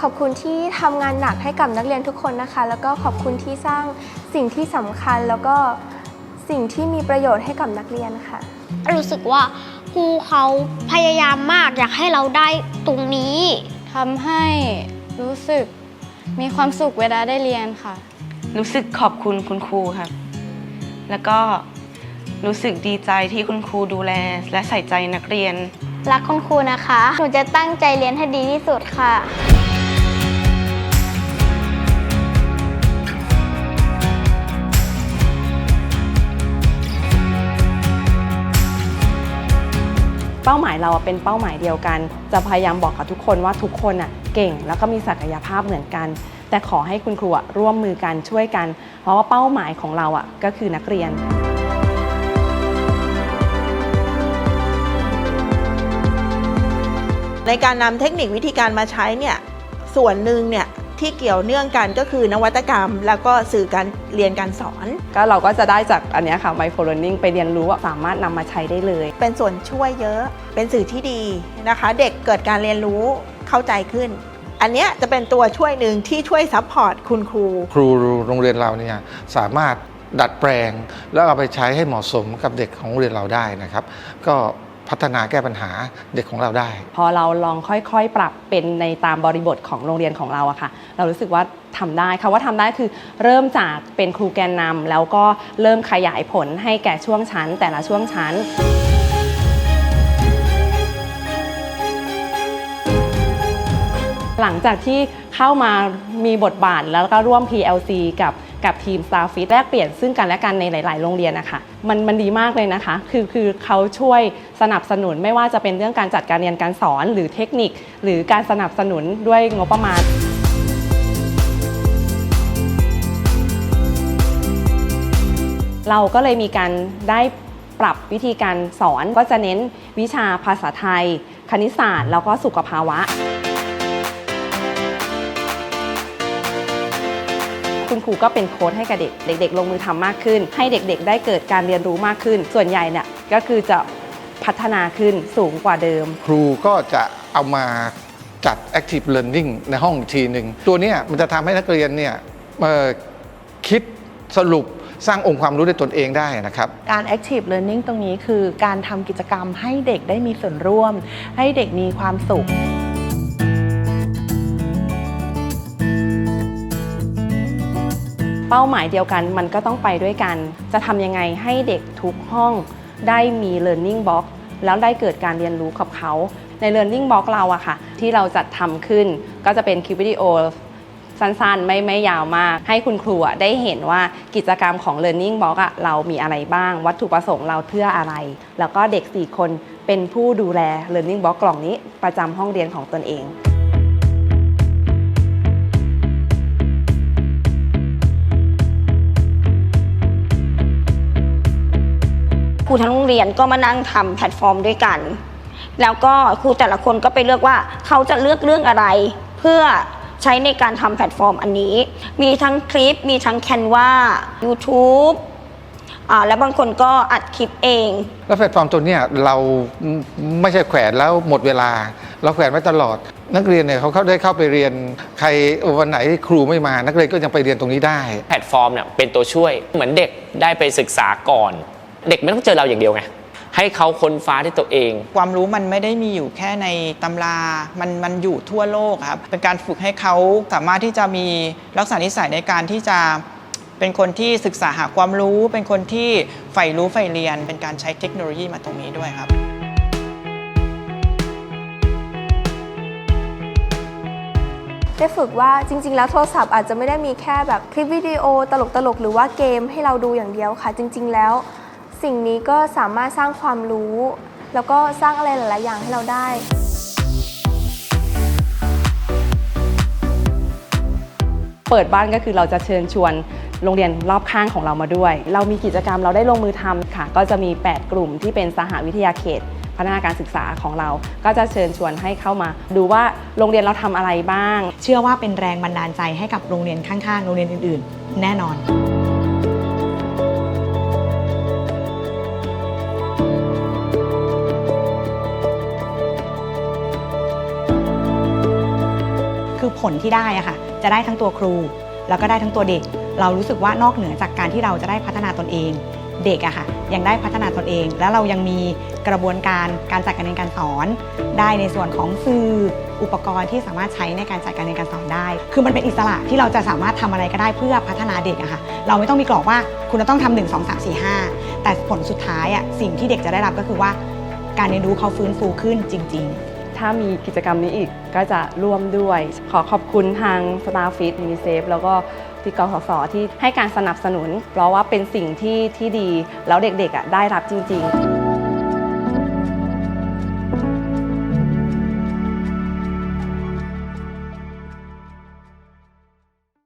ขอบคุณที่ทำงานหนักให้กับนักเรียนทุกคนนะคะ แล้วก็ขอบคุณที่สร้างสิ่งที่สำคัญแล้วก็สิ่งที่มีประโยชน์ให้กับนักเรียนค่ะ รู้สึกว่าครูเขาพยายามมากอยากให้เราได้ตรงนี้ทำให้รู้สึกมีความสุขเวลาได้เรียนค่ะ รู้สึกขอบคุณคุณครูครับ แล้วก็รู้สึกดีใจที่คุณครูดูแล และใส่ใจนักเรียน รักคุณครูนะคะ หนูจะตั้งใจเรียนให้ดีที่สุดค่ะ เป้าหมายเราเป็นเป้าหมายเดียวกัน จะพยายามบอกกับทุกคนว่าทุกคนอะเก่งแล้วก็มีศักยภาพเหมือนกัน แต่ขอให้คุณครูร่วมมือกันช่วยกัน เพราะว่าเป้าหมายของเราอะก็คือนักเรียนในการนำเทคนิควิธีการมาใช้เนี่ยส่วนหนึ่งเนี่ย ที่เกี่ยวเนื่องกันก็คือนวัตกรรม แล้วก็สื่อการเรียนการสอน ก็เราก็จะได้จากอันเนี้ยค่ะ micro learning ไปเรียนรู้ว่าสามารถนำมาใช้ได้เลย เป็นส่วนช่วยเยอะเป็นสื่อที่ดีนะคะ เด็กเกิดการเรียนรู้เข้าใจขึ้นอันเนี้ยจะเป็นตัวช่วยหนึ่งที่ช่วยซัพพอร์ตคุณครู ครูโรงเรียนเราเนี่ยสามารถดัดแปลง แล้วเอาไปใช้ให้เหมาะสมกับเด็กของโรงเรียนเราได้นะครับ ก็ พัฒนาแก้ปัญหาเด็กของเราได้ พอเราลองค่อยๆ ปรับเป็นในตามบริบทของโรงเรียนของเราอะค่ะ เรารู้สึกว่าทำได้ค่ะว่าทำได้คือเริ่มจากเป็นครูแกนนำแล้วก็เริ่มขยายผลให้แก่ช่วงชั้น แต่ละช่วงชั้นหลังจากที่เข้ามามีบทบาทแล้วก็ร่วม PLC กับ กับทีม Starfit แลกเปลี่ยนซึ่งกันและกันในหลาย ๆ โรงเรียนนะคะมันมันดีมากเลยนะคะ คือคือเขาช่วยสนับสนุนไม่ว่าจะเป็นเรื่องการจัดการเรียนการสอน หรือเทคนิค หรือการสนับสนุนด้วยงบประมาณเราก็เลยมีการได้ปรับวิธีการสอนก็จะเน้นวิชาภาษาไทย คณิตศาสตร์ แล้วก็สุขภาวะ คุณครูก็เป็นโค้ดให้กับเด็ก เด็ก ๆ ลงมือทำมากขึ้น ให้เด็ก ๆ ได้เกิดการเรียนรู้มากขึ้น ส่วนใหญ่เนี่ยก็คือจะพัฒนาขึ้นสูงกว่าเดิม ครูก็จะเอามาจัด active learning ในห้องอีกทีหนึ่ง ตัวเนี้ยมันจะทำให้นักเรียนเนี่ยเอ่อคิดสรุปสร้างองค์ความรู้ด้วยตนเองได้นะครับ การ active learning ตรงนี้คือการทำกิจกรรมให้เด็กได้มีส่วนร่วม ให้เด็กมีความสุข เป้าหมายเดียวกันมันก็ต้องไปด้วยกัน จะทำยังไงให้เด็กทุกห้องได้มี learning box แล้วได้เกิดการเรียนรู้กับเขา ใน learning box เราอะค่ะ ที่เราจัดทำขึ้นก็จะเป็นคลิปวิดีโอสั้นๆ ไม่ไม่ยาวมาก ให้คุณครูอะได้เห็นว่ากิจกรรมของ learning box อะเรามีอะไรบ้าง วัตถุประสงค์เราเพื่ออะไร แล้วก็เด็ก 4 คนเป็นผู้ดูแล learning box กล่องนี้ประจำห้องเรียนของตนเอง ครูทั้งโรงเรียนก็มานั่งทำแพลตฟอร์มด้วยกัน แล้วก็ครูแต่ละคนก็ไปเลือกว่าเขาจะเลือกเรื่องอะไร เพื่อใช้ในการทำแพลตฟอร์มอันนี้ มีทั้งคลิป มีทั้งแคนวา YouTube อ่าแล้วบางคนก็อัดคลิปเอง แล้วแพลตฟอร์มตัวเนี้ยเราไม่ใช่แขวนแล้วหมดเวลา เราแขวนไว้ตลอด นักเรียนเนี่ยเขาเข้าได้เข้าไปเรียนใครวันไหนครูไม่มา นักเรียนก็ยังไปเรียนตรงนี้ได้ แพลตฟอร์มเนี่ยเป็นตัวช่วยเหมือนเด็กได้ไปศึกษาก่อน เด็กไม่ต้องเจอเราอย่างเดียวไงให้เขาค้นฟ้าที่ตัวเอง ความรู้มันไม่ได้มีอยู่แค่ในตำรา มันมันอยู่ทั่วโลกครับ เป็นการฝึกให้เขาสามารถที่จะมีลักษณะนิสัยในการที่จะเป็นคนที่ศึกษาหาความรู้ เป็นคนที่ใฝ่รู้ใฝ่เรียน เป็นการใช้เทคโนโลยีมาตรงนี้ด้วยครับได้ฝึกว่าจริง ๆ แล้วโทรศัพท์อาจจะไม่ได้มีแค่แบบคลิปวิดีโอตลกๆ หรือว่าเกมให้เราดูอย่างเดียวค่ะ จริง ๆ แล้ว สิ่งนี้ก็สามารถสร้างความรู้ แล้วก็สร้างอะไรหลาย ๆ อย่างให้เราได้ เปิดบ้านก็คือเราจะเชิญชวนโรงเรียนรอบข้างของเรามาด้วย เรามีกิจกรรมเราได้ลงมือทำค่ะ ก็จะมี 8 กลุ่มที่เป็นสหวิทยาเขตพัฒนาการศึกษาของเรา ก็จะเชิญชวนให้เข้ามา ดูว่าโรงเรียนเราทำอะไรบ้าง เชื่อว่าเป็นแรงบันดาลใจให้กับโรงเรียนข้าง ๆ โรงเรียนอื่น ๆ แน่นอน ผลที่ได้อะค่ะจะได้ทั้งตัวครู แล้วก็ได้ทั้งตัวเด็ก เรารู้สึกว่านอกเหนือจากการที่เราจะได้พัฒนาตนเอง เด็กอะค่ะยังได้พัฒนาตนเอง แล้วเรายังมีกระบวนการการจัดการเรียนการสอน ได้ในส่วนของสื่ออุปกรณ์ที่สามารถใช้ในการจัดการเรียนการสอนได้ คือมันเป็นอิสระที่เราจะสามารถทำอะไรก็ได้เพื่อพัฒนาเด็กอะค่ะเราไม่ต้องมีกรอบว่าคุณจะต้องทำหนึ่งสองสามสี่ห้าแต่ผลสุดท้ายอะสิ่งที่เด็กจะได้รับก็คือว่าการเรียนรู้เขาฟื้นฟูขึ้นจริง ๆ ถ้ามีกิจกรรมนี้อีกก็จะร่วมด้วย ขอขอบคุณทางสตาร์ฟิตยูนิเซฟแล้วก็ที่กสศที่ให้การสนับสนุน เพราะว่าเป็นสิ่งที่ที่ดีแล้วเด็กๆอะได้รับจริง ๆ